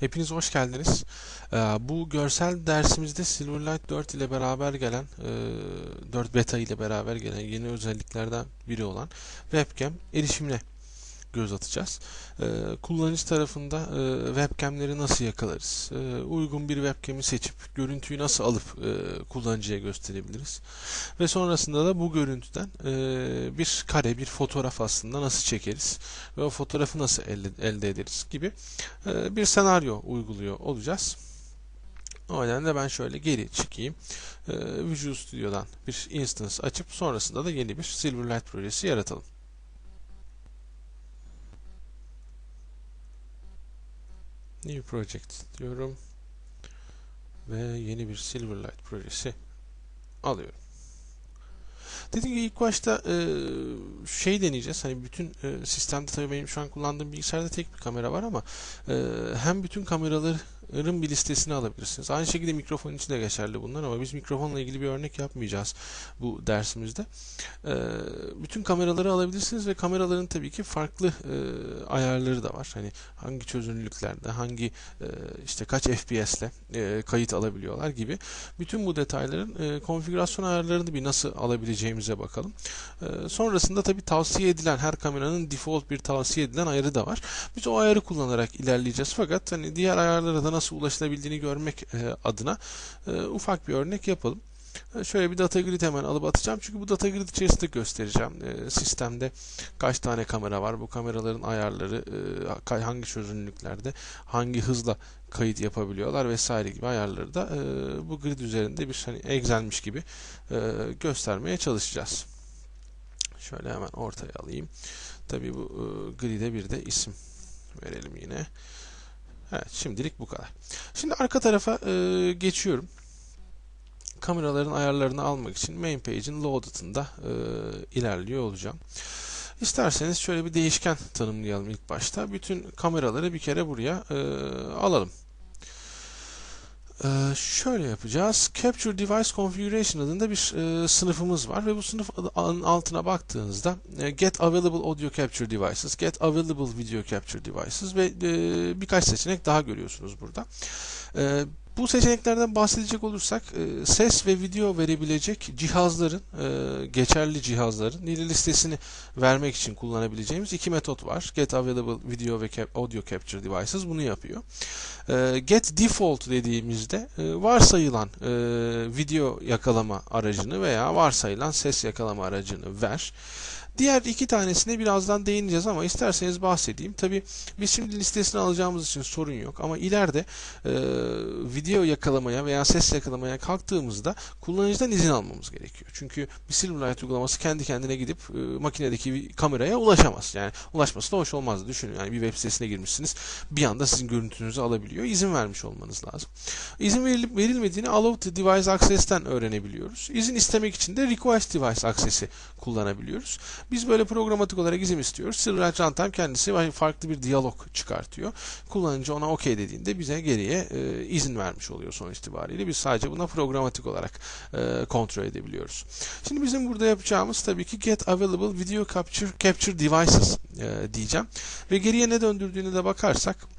Hepiniz hoş geldiniz. Ee, Bu görsel dersimizde Silverlight 4 ile beraber gelen, e, 4 beta ile beraber gelen yeni özelliklerden biri olan webcam erişimine göz atacağız. Ee, Kullanıcı tarafında e, webcamleri nasıl yakalarız? Ee, Uygun bir webcam'i seçip görüntüyü nasıl alıp e, kullanıcıya gösterebiliriz? Ve sonrasında da bu görüntüden e, bir kare, bir fotoğraf aslında nasıl çekeriz? Ve o fotoğrafı nasıl elde, elde ederiz gibi e, bir senaryo uyguluyor olacağız. O nedenle ben şöyle geri çıkayım. E, Visual Studio'dan bir instance açıp sonrasında da yeni bir Silverlight projesi yaratalım. New Project diyorum. Ve yeni bir Silverlight projesi alıyorum. Dediğim gibi ilk başta e, şey deneyeceğiz. Hani bütün e, sistemde tabii benim şu an kullandığım bilgisayarda tek bir kamera var ama e, hem bütün kameraların bir listesini alabilirsiniz. Aynı şekilde mikrofon için de geçerli bunlar ama biz mikrofonla ilgili bir örnek yapmayacağız bu dersimizde. E, bütün kameraları alabilirsiniz ve kameraların tabii ki farklı e, ayarları da var. Hani hangi çözünürlüklerde, hangi e, işte kaç FPS'le e, kayıt alabiliyorlar gibi. Bütün bu detayların e, konfigürasyon ayarlarını bir nasıl alabileceğimize bakalım. E, sonrasında tabii tavsiye edilen her kameranın default bir tavsiye edilen ayarı da var. Biz o ayarı kullanarak ilerleyeceğiz. Fakat hani diğer ayarlara da nasıl ulaşılabildiğini görmek e, adına e, ufak bir örnek yapalım. E, Şöyle bir data grid hemen alıp atacağım. Çünkü bu data grid içerisinde göstereceğim. E, sistemde kaç tane kamera var, bu kameraların ayarları, e, hangi çözünürlüklerde, hangi hızla kayıt yapabiliyorlar vesaire gibi ayarları da e, bu grid üzerinde bir hani Excel'miş gibi e, göstermeye çalışacağız. Şöyle hemen ortaya alayım. Tabii bu e, grid'e bir de isim verelim yine. Evet, şimdilik bu kadar. Şimdi arka tarafa e, geçiyorum. Kameraların ayarlarını almak için main page'in loaded'ında e, ilerliyor olacağım. İsterseniz şöyle bir değişken tanımlayalım ilk başta. Bütün kameraları bir kere buraya e, alalım. Ee, şöyle yapacağız. Capture Device Configuration adında bir e, sınıfımız var ve bu sınıf altına baktığınızda e, Get Available Audio Capture Devices, Get Available Video Capture Devices ve e, birkaç seçenek daha görüyorsunuz burada. E, bu seçeneklerden bahsedecek olursak e, ses ve video verebilecek cihazların, e, geçerli cihazların nili listesini vermek için kullanabileceğimiz iki metot var. Get Available Video ve Audio Capture Devices bunu yapıyor. E, Get Default dediğimizde varsayılan video yakalama aracını veya varsayılan ses yakalama aracını ver. Diğer iki tanesine birazdan değineceğiz ama isterseniz bahsedeyim. Tabi biz şimdi listesini alacağımız için sorun yok ama ileride e, video yakalamaya veya ses yakalamaya kalktığımızda kullanıcıdan izin almamız gerekiyor. Çünkü bir Silverlight uygulaması kendi kendine gidip e, makinedeki kameraya ulaşamaz. Yani ulaşması da hoş olmaz. Düşünün yani bir web sitesine girmişsiniz bir anda sizin görüntünüzü alabiliyor. İzin vermiş olmanız lazım. İzin verilip verilmediğini Allow Device Access'ten öğrenebiliyoruz. İzin istemek için de Request Device Access'i kullanabiliyoruz. Biz böyle programatik olarak izin istiyoruz. Silverlight Runtime kendisi farklı bir diyalog çıkartıyor. Kullanıcı ona OK dediğinde bize geriye e, izin vermiş oluyor sonuç itibariyle. Biz sadece buna programatik olarak e, kontrol edebiliyoruz. Şimdi bizim burada yapacağımız tabii ki Get Available Video Capture, Capture Devices e, diyeceğim. Ve geriye ne döndürdüğüne de bakarsak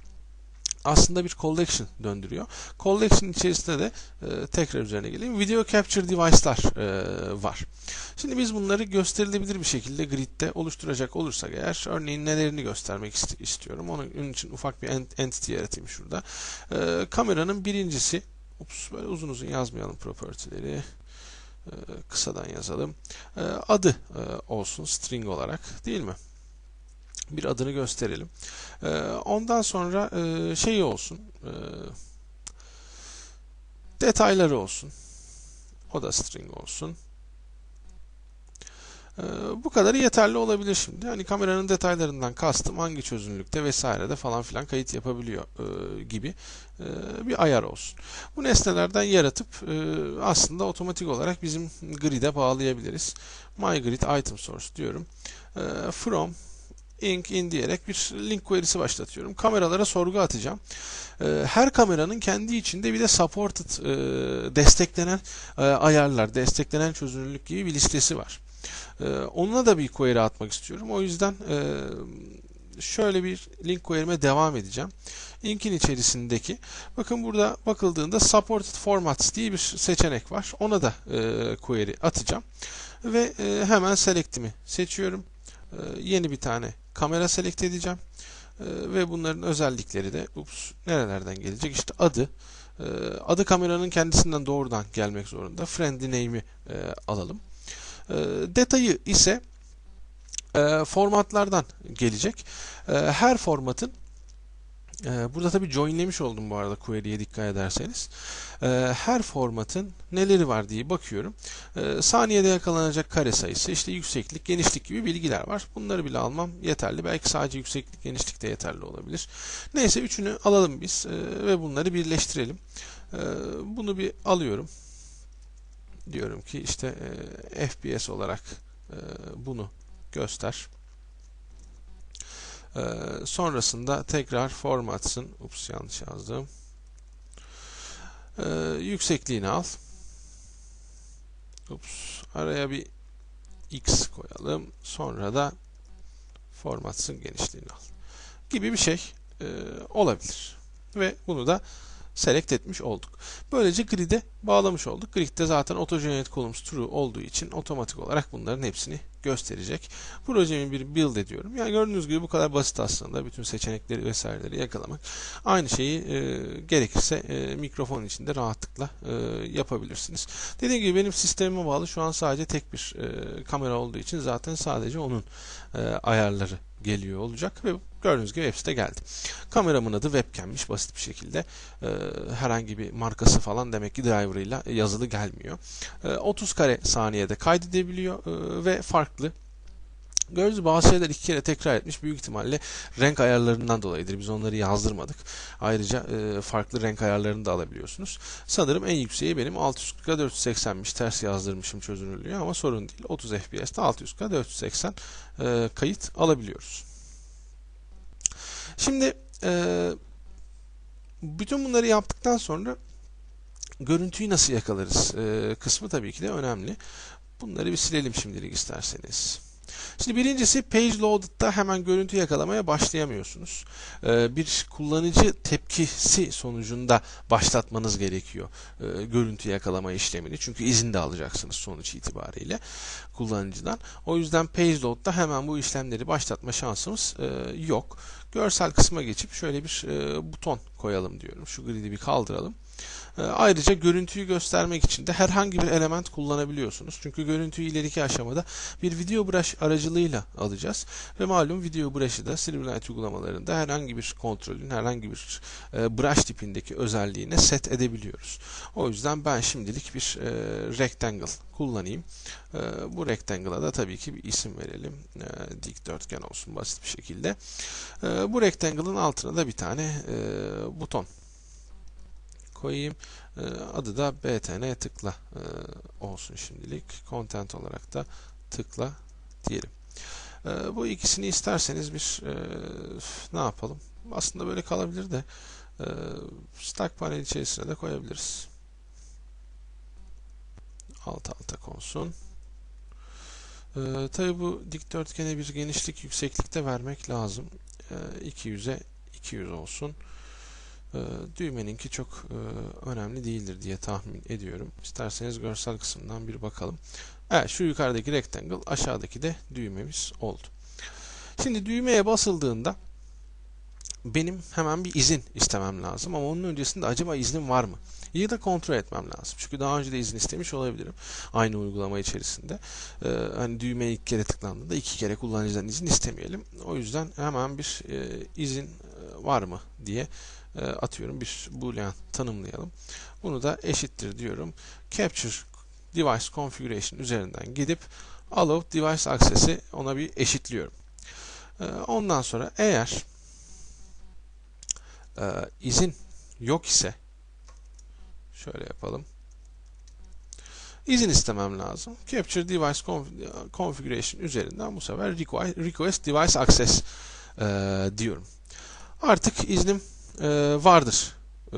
aslında bir collection döndürüyor. Collection içerisinde de e, tekrar üzerine geleyim. Video capture device'lar e, var. Şimdi biz bunları gösterilebilir bir şekilde gridde oluşturacak olursak eğer örneğin nelerini göstermek ist istiyorum. Onun için ufak bir entity yaratayım şurada. E, kameranın birincisi ups, böyle uzun uzun yazmayalım property'leri. E, kısadan yazalım. E, adı e, olsun string olarak değil mi? Bir adını gösterelim. E, ondan sonra e, şey olsun. E, detayları olsun. O da string olsun. E, bu kadarı yeterli olabilir şimdi. Hani kameranın detaylarından kastım hangi çözünürlükte vesairede falan filan kayıt yapabiliyor e, gibi e, bir ayar olsun. Bu nesnelerden yaratıp e, aslında otomatik olarak bizim grid'e bağlayabiliriz. My grid item source diyorum. E, from ink in diyerek bir link query'si başlatıyorum. Kameralara sorgu atacağım. Ee, her kameranın kendi içinde bir de supported e, desteklenen e, ayarlar, desteklenen çözünürlük gibi bir listesi var. Ee, onunla da bir query atmak istiyorum. O yüzden e, şöyle bir link query'me devam edeceğim. Link'in içerisindeki bakın burada bakıldığında supported formats diye bir seçenek var. Ona da e, query atacağım. Ve e, hemen select'imi seçiyorum. E, yeni bir tane kamera select edeceğim. E, ve bunların özellikleri de ups, nerelerden gelecek? İşte adı. E, adı kameranın kendisinden doğrudan gelmek zorunda. Friendly name'i e, alalım. Detayı ise e, formatlardan gelecek. Her formatın e, burada tabii joinlemiş oldum bu arada query'ye dikkat ederseniz. E, her formatın neleri var diye bakıyorum. E, saniyede yakalanacak kare sayısı, işte yükseklik, genişlik gibi bilgiler var. Bunları bile almam yeterli. Belki sadece yükseklik, genişlik de yeterli olabilir. Neyse üçünü alalım biz ve bunları birleştirelim. Bunu bir alıyorum. Diyorum ki işte FPS olarak e, bunu göster. Ee, sonrasında tekrar formatsın. Ups yanlış yazdım. Ee, yüksekliğini al. Ups araya bir x koyalım. Sonra da formatsın genişliğini al. Gibi bir şey e, olabilir. Ve bunu da select etmiş olduk. Böylece grid'e bağlamış olduk. Grid'de zaten AutoGenerate Columns true olduğu için otomatik olarak bunların hepsini gösterecek. Projemi bir build ediyorum. Yani gördüğünüz gibi bu kadar basit aslında. Bütün seçenekleri vesaireleri yakalamak. Aynı şeyi e, gerekirse e, mikrofon içinde rahatlıkla e, yapabilirsiniz. Dediğim gibi benim sistemime bağlı şu an sadece tek bir e, kamera olduğu için zaten sadece onun e, ayarları geliyor olacak ve gördüğünüz gibi hepsi de geldi. Kameramın adı webcam'miş basit bir şekilde. E, herhangi bir markası falan demek ki driver'ıyla yazılı gelmiyor. E, 30 kare saniyede kaydedebiliyor e, ve farklı Gördüğünüz bazı şeyler iki kere tekrar etmiş. Büyük ihtimalle renk ayarlarından dolayıdır. Biz onları yazdırmadık. Ayrıca e, farklı renk ayarlarını da alabiliyorsunuz. Sanırım en yükseği benim 640'a 480'miş. Ters yazdırmışım çözünürlüğü ama sorun değil. 30 FPS'te 640'a 480 e, kayıt alabiliyoruz. Şimdi e, bütün bunları yaptıktan sonra görüntüyü nasıl yakalarız e, kısmı tabii ki de önemli. Bunları bir silelim şimdilik isterseniz. Şimdi birincisi page loaded'da hemen görüntü yakalamaya başlayamıyorsunuz. Ee, bir kullanıcı tepkisi sonucunda başlatmanız gerekiyor e, görüntü yakalama işlemini. Çünkü izin de alacaksınız sonuç itibariyle kullanıcıdan. O yüzden page load'da hemen bu işlemleri başlatma şansımız e, yok. Görsel kısma geçip şöyle bir e, buton koyalım diyorum. Şu grid'i bir kaldıralım. Ee, ayrıca görüntüyü göstermek için de herhangi bir element kullanabiliyorsunuz. Çünkü görüntüyü ileriki aşamada bir video brush aracılığıyla alacağız. Ve malum video brush'ı da Silverlight uygulamalarında herhangi bir kontrolün, herhangi bir e, brush tipindeki özelliğine set edebiliyoruz. O yüzden ben şimdilik bir e, rectangle kullanayım. E, bu rectangle'a da tabii ki bir isim verelim. Dikdörtgen olsun basit bir şekilde. Bu rectangle'ın altına da bir tane buton koyayım. E, adı da btn tıkla e, olsun şimdilik. Content olarak da tıkla diyelim. E, bu ikisini isterseniz bir e, ne yapalım? Aslında böyle kalabilir de e, stack panel içerisine de koyabiliriz. Alt alta konsun. Ee, tabi bu dikdörtgene bir genişlik yükseklikte vermek lazım. Ee, 200'e 200 olsun. Ee, düğmeninki çok e, önemli değildir diye tahmin ediyorum. İsterseniz görsel kısımdan bir bakalım. Evet şu yukarıdaki rectangle aşağıdaki de düğmemiz oldu. Şimdi düğmeye basıldığında benim hemen bir izin istemem lazım ama onun öncesinde acaba iznim var mı? Ya da kontrol etmem lazım. Çünkü daha önce de izin istemiş olabilirim. Aynı uygulama içerisinde. Ee, hani düğmeye ilk kere tıklandığında iki kere kullanıcıdan izin istemeyelim. O yüzden hemen bir e, izin e, var mı diye e, atıyorum bir boolean tanımlayalım. Bunu da eşittir diyorum. Capture device configuration üzerinden gidip allow device access'i ona bir eşitliyorum. E, ondan sonra eğer e, izin yok ise şöyle yapalım. İzin istemem lazım. Capture device configuration üzerinden bu sefer request device access diyorum. Artık iznim e, vardır e,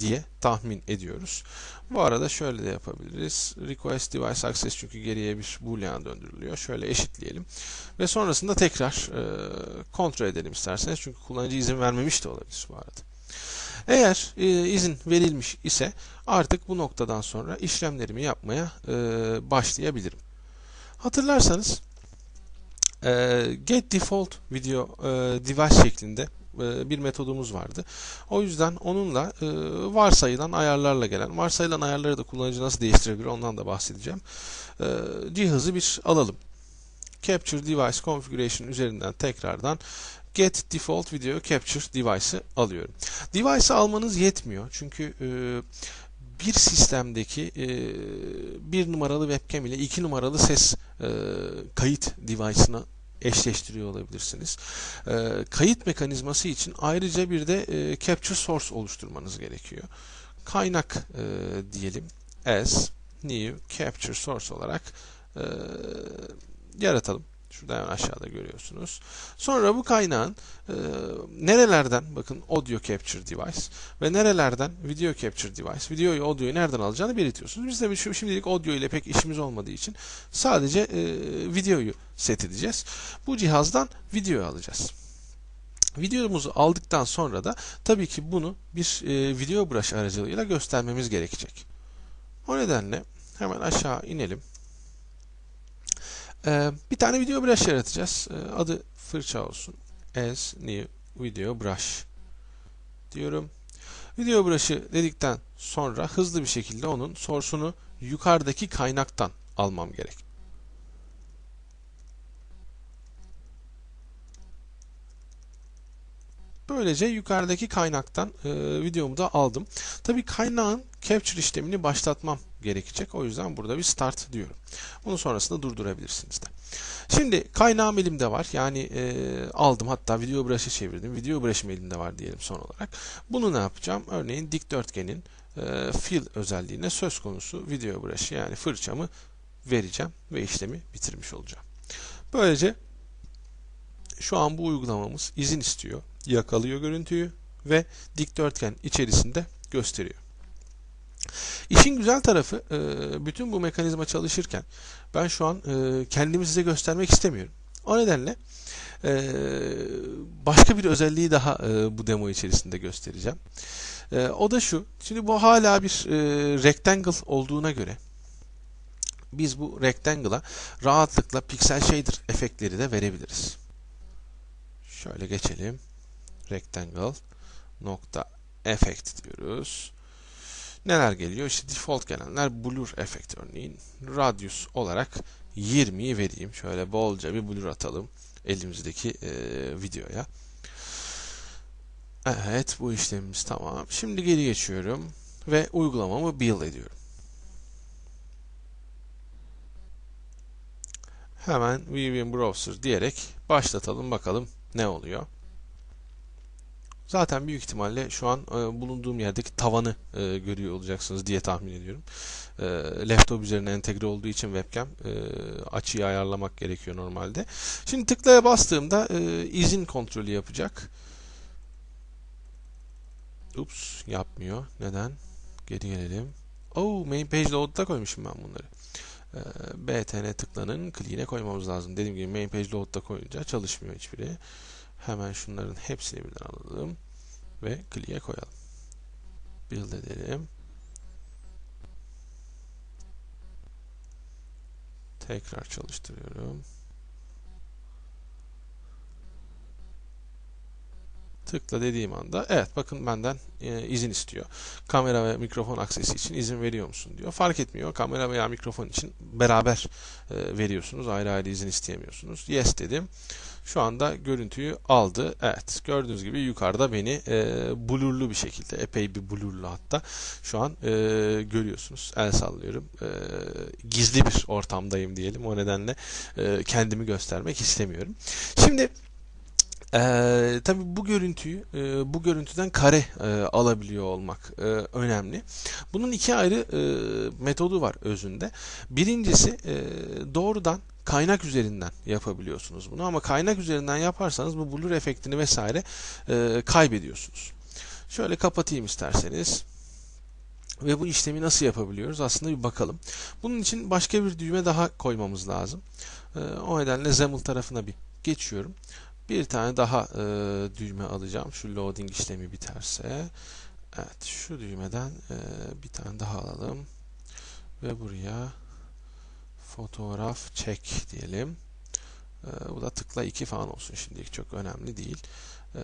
diye tahmin ediyoruz. Bu arada şöyle de yapabiliriz. Request device access çünkü geriye bir boolean döndürülüyor. Şöyle eşitleyelim. Ve sonrasında tekrar e, kontrol edelim isterseniz. Çünkü kullanıcı izin vermemiş de olabilir bu arada. Eğer e, izin verilmiş ise artık bu noktadan sonra işlemlerimi yapmaya e, başlayabilirim. Hatırlarsanız e, get default video e, device şeklinde e, bir metodumuz vardı. O yüzden onunla e, varsayılan ayarlarla gelen, varsayılan ayarları da kullanıcı nasıl değiştirebilir ondan da bahsedeceğim. E, cihazı bir alalım. Capture Device Configuration üzerinden tekrardan Get Default Video Capture Device'ı alıyorum. Device'ı almanız yetmiyor. Çünkü bir sistemdeki bir numaralı webcam ile iki numaralı ses kayıt device'ına eşleştiriyor olabilirsiniz. E, kayıt mekanizması için ayrıca bir de e, capture source oluşturmanız gerekiyor. Kaynak e, diyelim as new capture source olarak e, yaratalım. Şurada hemen aşağıda görüyorsunuz. Sonra bu kaynağın e, nerelerden bakın audio capture device ve nerelerden video capture device, videoyu audioyu nereden alacağını belirtiyorsunuz. Biz de şimdilik audio ile pek işimiz olmadığı için sadece e, videoyu set edeceğiz. Bu cihazdan video alacağız. Videomuzu aldıktan sonra da tabii ki bunu bir e, video brush aracılığıyla göstermemiz gerekecek. O nedenle hemen aşağı inelim. Ee, bir tane video brush yaratacağız. Ee, adı fırça olsun. As new video brush diyorum. Video brush'ı dedikten sonra hızlı bir şekilde onun source'unu yukarıdaki kaynaktan almam gerek. Böylece yukarıdaki kaynaktan e, videomu da aldım. Tabii kaynağın capture işlemini başlatmam gerekecek. O yüzden burada bir start diyorum. Bunu sonrasında durdurabilirsiniz de. Şimdi kaynağım elimde var. Yani e, aldım hatta video brush'ı çevirdim. Video brush'ım elimde var diyelim son olarak. Bunu ne yapacağım? Örneğin dikdörtgenin e, fill özelliğine söz konusu video brush'ı yani fırçamı vereceğim ve işlemi bitirmiş olacağım. Böylece şu an bu uygulamamız izin istiyor, yakalıyor görüntüyü ve dikdörtgen içerisinde gösteriyor. İşin güzel tarafı e, bütün bu mekanizma çalışırken ben şu an e, kendimi size göstermek istemiyorum. O nedenle e, başka bir özelliği daha bu demo içerisinde göstereceğim. O da şu. Şimdi bu hala bir rectangle olduğuna göre biz bu rectangle'a rahatlıkla pixel shader efektleri de verebiliriz. Şöyle geçelim. Rectangle nokta effect diyoruz. Neler geliyor? İşte default gelenler blur efekt örneğin. Radius olarak 20'yi vereyim. Şöyle bolca bir blur atalım elimizdeki e, videoya. Evet bu işlemimiz tamam. Şimdi geri geçiyorum ve uygulamamı build ediyorum. Hemen Vivien Browser diyerek başlatalım bakalım ne oluyor. Zaten büyük ihtimalle şu an e, bulunduğum yerdeki tavanı e, görüyor olacaksınız diye tahmin ediyorum. E, laptop üzerine entegre olduğu için webcam e, açıyı ayarlamak gerekiyor normalde. Şimdi tıklaya bastığımda e, izin kontrolü yapacak. Ups yapmıyor. Neden? Geri gelelim. Oh main page load'da koymuşum ben bunları. E, btn tıklanın clean'e koymamız lazım. Dediğim gibi main page load'da koyunca çalışmıyor hiçbiri. Hemen şunların hepsini birden alalım ve clear'e koyalım. Build edelim. Tekrar çalıştırıyorum. Tıkla dediğim anda evet bakın benden e, izin istiyor. Kamera ve mikrofon aksesi için izin veriyor musun diyor. Fark etmiyor. Kamera veya mikrofon için beraber e, veriyorsunuz. Ayrı ayrı izin isteyemiyorsunuz. Yes dedim. Şu anda görüntüyü aldı. Evet gördüğünüz gibi yukarıda beni e, blurlu bir şekilde epey bir blurlu hatta şu an e, görüyorsunuz. El sallıyorum. E, gizli bir ortamdayım diyelim. O nedenle e, kendimi göstermek istemiyorum. Şimdi ee, tabii bu görüntüyü e, bu görüntüden kare e, alabiliyor olmak e, önemli. Bunun iki ayrı e, metodu var özünde. Birincisi e, doğrudan kaynak üzerinden yapabiliyorsunuz bunu ama kaynak üzerinden yaparsanız bu blur efektini vesaire e, kaybediyorsunuz. Şöyle kapatayım isterseniz. Ve bu işlemi nasıl yapabiliyoruz? Aslında bir bakalım. Bunun için başka bir düğme daha koymamız lazım. E, o nedenle XAML tarafına bir geçiyorum Bir tane daha e, düğme alacağım. Şu loading işlemi biterse. Evet şu düğmeden e, bir tane daha alalım. Ve buraya fotoğraf çek diyelim. E, bu da tıkla 2 falan olsun şimdilik çok önemli değil. E,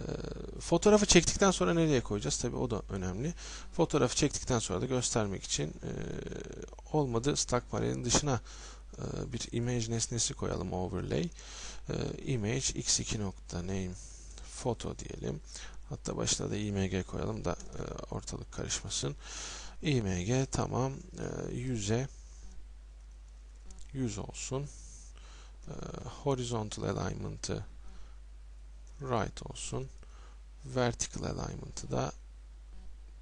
fotoğrafı çektikten sonra nereye koyacağız? Tabi o da önemli. Fotoğrafı çektikten sonra da göstermek için e, olmadı stack panelin dışına e, bir image nesnesi koyalım overlay. E, image x2 nokta name foto diyelim. Hatta başına da img koyalım da e, ortalık karışmasın. img tamam e, 100'e 100 olsun. E, horizontal alignment'ı right olsun. Vertical alignment'ı da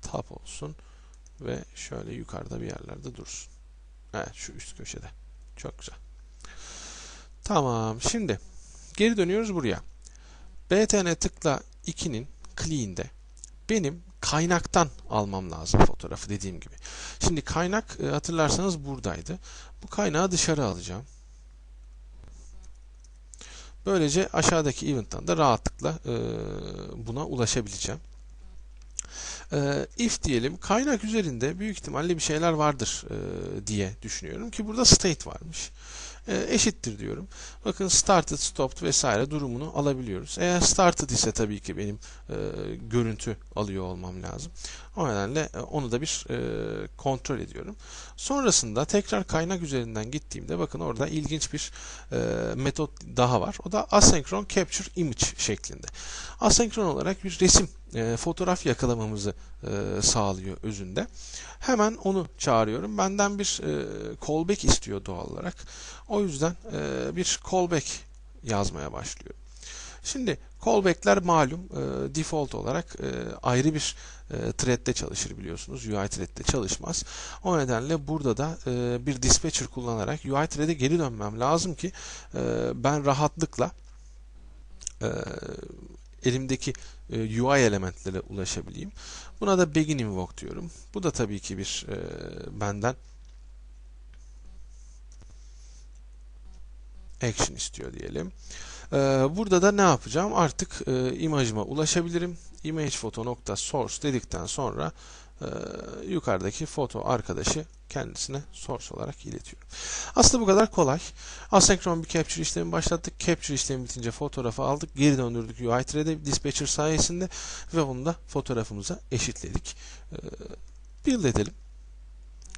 top olsun. Ve şöyle yukarıda bir yerlerde dursun. Evet şu üst köşede. Çok güzel. Tamam. Şimdi geri dönüyoruz buraya. btn tıkla 2'nin clean'de benim kaynaktan almam lazım fotoğrafı dediğim gibi. Şimdi kaynak e, hatırlarsanız buradaydı. Bu kaynağı dışarı alacağım. Böylece aşağıdaki event'tan da rahatlıkla e, buna ulaşabileceğim. E, if diyelim kaynak üzerinde büyük ihtimalle bir şeyler vardır diye düşünüyorum ki burada state varmış. E, eşittir diyorum. Bakın started, stopped vesaire durumunu alabiliyoruz. Eğer started ise tabii ki benim e, görüntü alıyor olmam lazım. O nedenle e, onu da bir e, kontrol ediyorum. Sonrasında tekrar kaynak üzerinden gittiğimde bakın orada ilginç bir e, metot daha var. O da asynchron capture image şeklinde. Asenkron olarak bir resim, e, fotoğraf yakalamamızı e, sağlıyor özünde. Hemen onu çağırıyorum. Benden bir e, callback istiyor doğal olarak. O yüzden e, bir callback yazmaya başlıyorum. Şimdi callback'ler malum e, default olarak e, ayrı bir e, thread'de çalışır biliyorsunuz. UI thread'de çalışmaz. O nedenle burada da e, bir dispatcher kullanarak UI thread'e geri dönmem lazım ki e, ben rahatlıkla e, elimdeki e, UI elementlere ulaşabileyim. Buna da begin invoke diyorum. Bu da tabii ki bir e, benden action istiyor diyelim. E, burada da ne yapacağım? Artık e, imajıma ulaşabilirim. Image photo nokta source dedikten sonra e, yukarıdaki foto arkadaşı kendisine source olarak iletiyorum. Aslında bu kadar kolay. Asenkron bir capture işlemi başlattık. Capture işlemi bitince fotoğrafı aldık. Geri döndürdük UI thread'e dispatcher sayesinde ve bunu da fotoğrafımıza eşitledik. E, build edelim.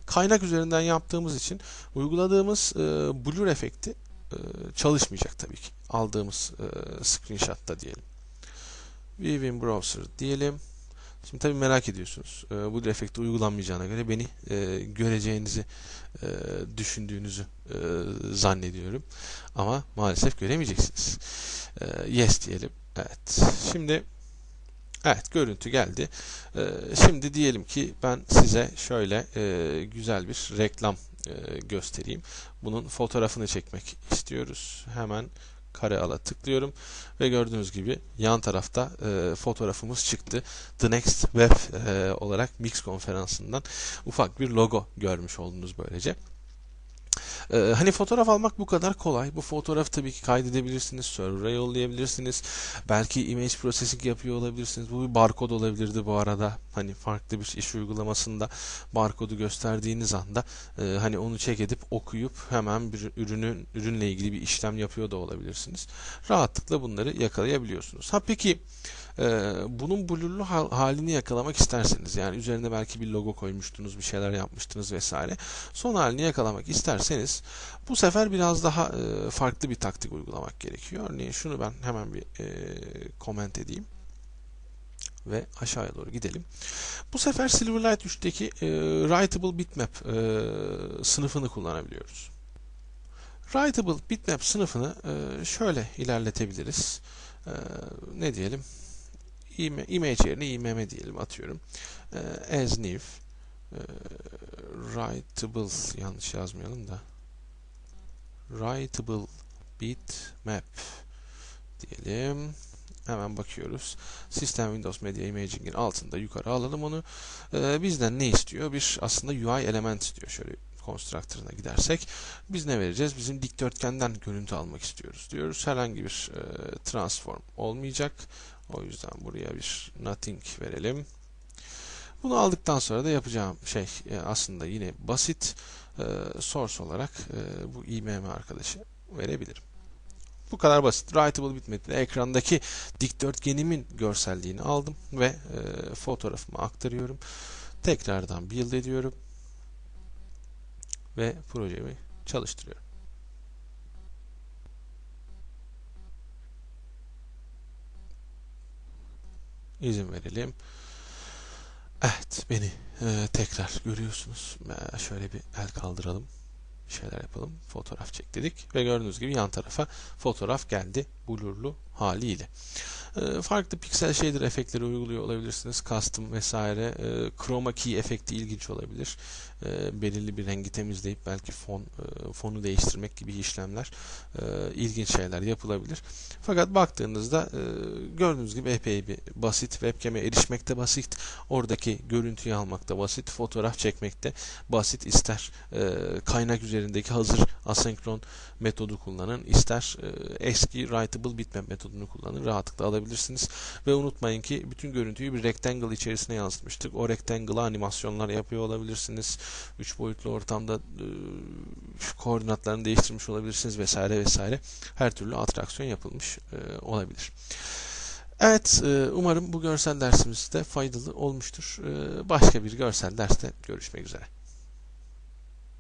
Kaynak üzerinden yaptığımız için uyguladığımız e, blur efekti çalışmayacak tabii ki. Aldığımız e, screenshot'ta diyelim. View in browser diyelim. Şimdi tabii merak ediyorsunuz. E, bu efekti uygulanmayacağına göre beni e, göreceğinizi e, düşündüğünüzü e, zannediyorum. Ama maalesef göremeyeceksiniz. E, yes diyelim. Evet. Şimdi Evet görüntü geldi. E, şimdi diyelim ki ben size şöyle e, güzel bir reklam e, göstereyim. Bunun fotoğrafını çekmek istiyoruz. Hemen kare ala tıklıyorum ve gördüğünüz gibi yan tarafta e, fotoğrafımız çıktı. The Next Web e, olarak Mix konferansından ufak bir logo görmüş oldunuz böylece. Ee, hani fotoğraf almak bu kadar kolay. Bu fotoğrafı tabii ki kaydedebilirsiniz, server'a yollayabilirsiniz. Belki image processing yapıyor olabilirsiniz. Bu bir barkod olabilirdi bu arada. Hani farklı bir iş uygulamasında barkodu gösterdiğiniz anda e, hani onu çek edip okuyup hemen bir ürünün ürünle ilgili bir işlem yapıyor da olabilirsiniz. Rahatlıkla bunları yakalayabiliyorsunuz. Ha peki e, bunun blurlu halini yakalamak isterseniz yani üzerine belki bir logo koymuştunuz, bir şeyler yapmıştınız vesaire. Son halini yakalamak isterseniz bu sefer biraz daha e, farklı bir taktik uygulamak gerekiyor. Örneğin şunu ben hemen bir e, comment edeyim ve aşağıya doğru gidelim. Bu sefer Silverlight 3'teki e, Writable Bitmap e, sınıfını kullanabiliyoruz. Writable Bitmap sınıfını e, şöyle ilerletebiliriz. E, ne diyelim? İmage yerine imm diyelim atıyorum. E, as new e, writable yanlış yazmayalım da writable bitmap diyelim. Hemen bakıyoruz. System Windows Media Imaging'in altında yukarı alalım onu. Ee, bizden ne istiyor? Bir aslında UI element istiyor. Şöyle constructor'ına gidersek biz ne vereceğiz? Bizim dikdörtgenden görüntü almak istiyoruz diyoruz. Herhangi bir e, transform olmayacak. O yüzden buraya bir nothing verelim. Bunu aldıktan sonra da yapacağım şey e, aslında yine basit e, source olarak e, bu IMM arkadaşı verebilirim. Bu kadar basit. Writable bitmedi. Ekrandaki dikdörtgenimin görselliğini aldım ve fotoğrafıma aktarıyorum. Tekrardan build ediyorum ve projemi çalıştırıyorum. İzin verelim. Evet, beni e, tekrar görüyorsunuz. E, şöyle bir el kaldıralım. Bir şeyler yapalım. Fotoğraf çek dedik ve gördüğünüz gibi yan tarafa fotoğraf geldi blurlu haliyle. E, farklı piksel shader efektleri uyguluyor olabilirsiniz. Custom vesaire. E, chroma key efekti ilginç olabilir. E, belirli bir rengi temizleyip belki fon e, fonu değiştirmek gibi işlemler e, ilginç şeyler yapılabilir. Fakat baktığınızda e, gördüğünüz gibi epey bir basit. Webcam'e erişmekte basit. Oradaki görüntüyü almakta basit. Fotoğraf çekmekte basit. İster kaynak üzerindeki hazır asenkron metodu kullanın. ister eski writable bitmap metodunu kullanın. Rahatlıkla alabilirsiniz. Ve unutmayın ki bütün görüntüyü bir rectangle içerisine yansıtmıştık. O rectangle'a animasyonlar yapıyor olabilirsiniz. 3 boyutlu ortamda e, koordinatlarını değiştirmiş olabilirsiniz vesaire vesaire. Her türlü atraksiyon yapılmış e, olabilir. Evet, e, umarım bu görsel dersimizde faydalı olmuştur. E, başka bir görsel derste görüşmek üzere.